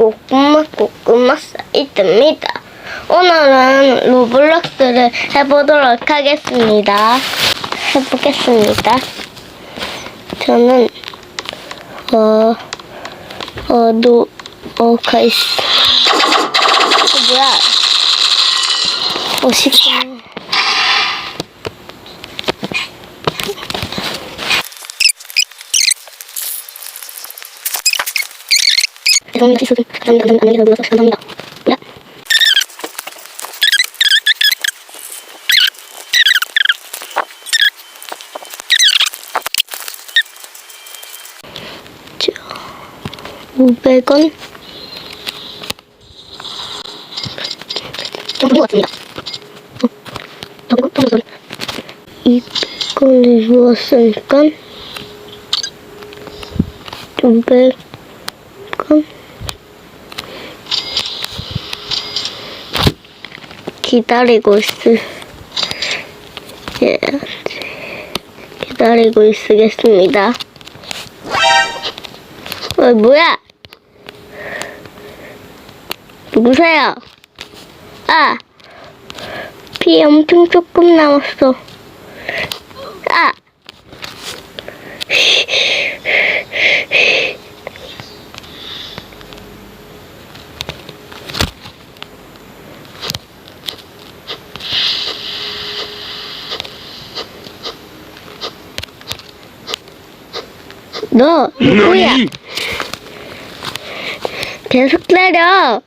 고구마 고구마 사이드입니다. 오늘은 로블록스를 해보도록 하겠습니다. 해보겠습니다. 저는 어, 어, 노, 어, 가있어. 어, 뭐야? 어, 시끄러 죄송합니다, 실수 좀. 감사합니다, 안녕히 계세요. 감사합니다. 야. 자, 500원. 좀 본것 같습니다. 어, 좀, 좀 소리. 200원을 주었으니까 200원. 기다리고 있을 예, 기다리고 있으겠습니다. 어, 뭐야? 누구세요? 아, 피 엄청 조금 남았어. 아, 너 누구야? 너니? 계속 때려.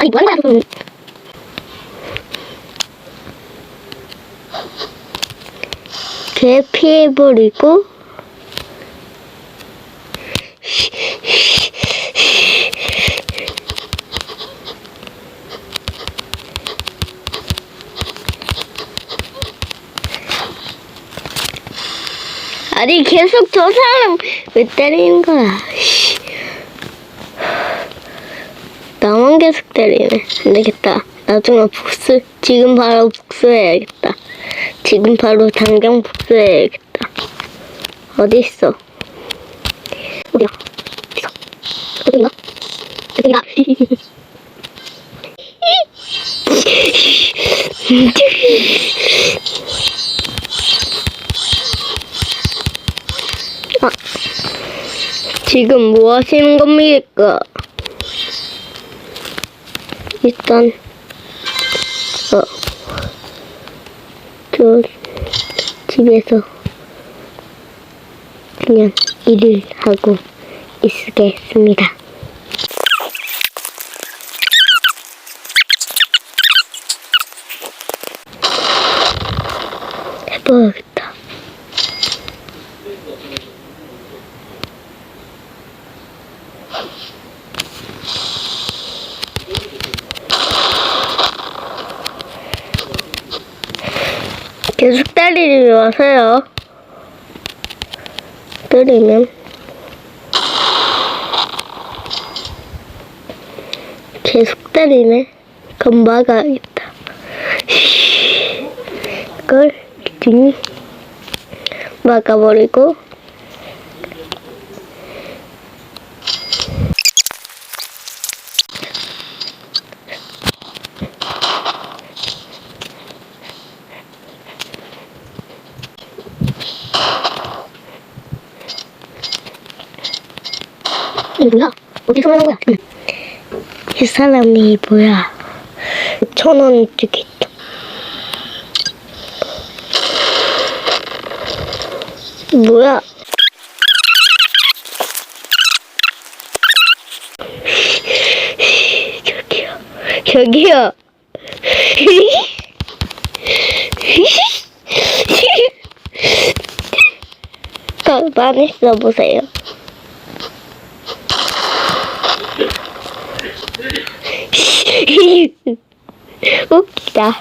아니 뭐 하는 거야 지금? 개 피해버리고 아니 계속 저 사람 왜 때리는 거야? 씨. 나만 계속 때리네. 안 되겠다 나중에 복수 지금 바로 복수해야겠다. 지금 바로 당장 복수해야겠다. 어디 있어? 어디야 어디서 어디인가 어디인가 아, 지금 뭐 하시는 겁니까? 일단 저 집에서 그냥 일을 하고 있겠습니다. 해봐야겠다. 계속 때리지 마세요. 때리면 계속 때리네. 그럼 막아야겠다. 이걸 등 막아버리고 이게 뭐야? 어디서 나온 거야? 응. 이 사람이 뭐야? 천 원짜리 있다. 뭐야? 저기요. 저기요. 가만히 있어보세요. 웃기다.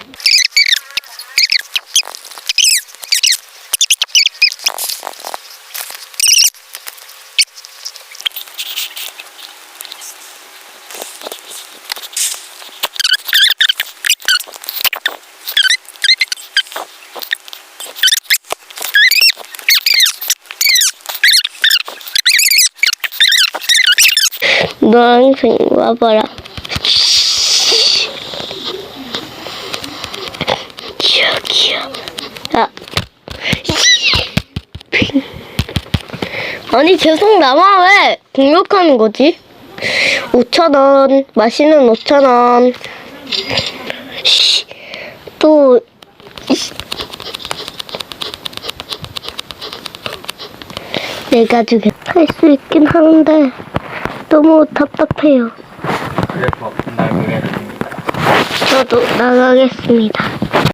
너랑 생각봐라. 아니 계속 나만 왜 공격하는 거지? 5천원 맛있는 5천원 또 내가 주게 할수 있긴 하는데 너무 답답해요. 그래서. 저도 나가겠습니다.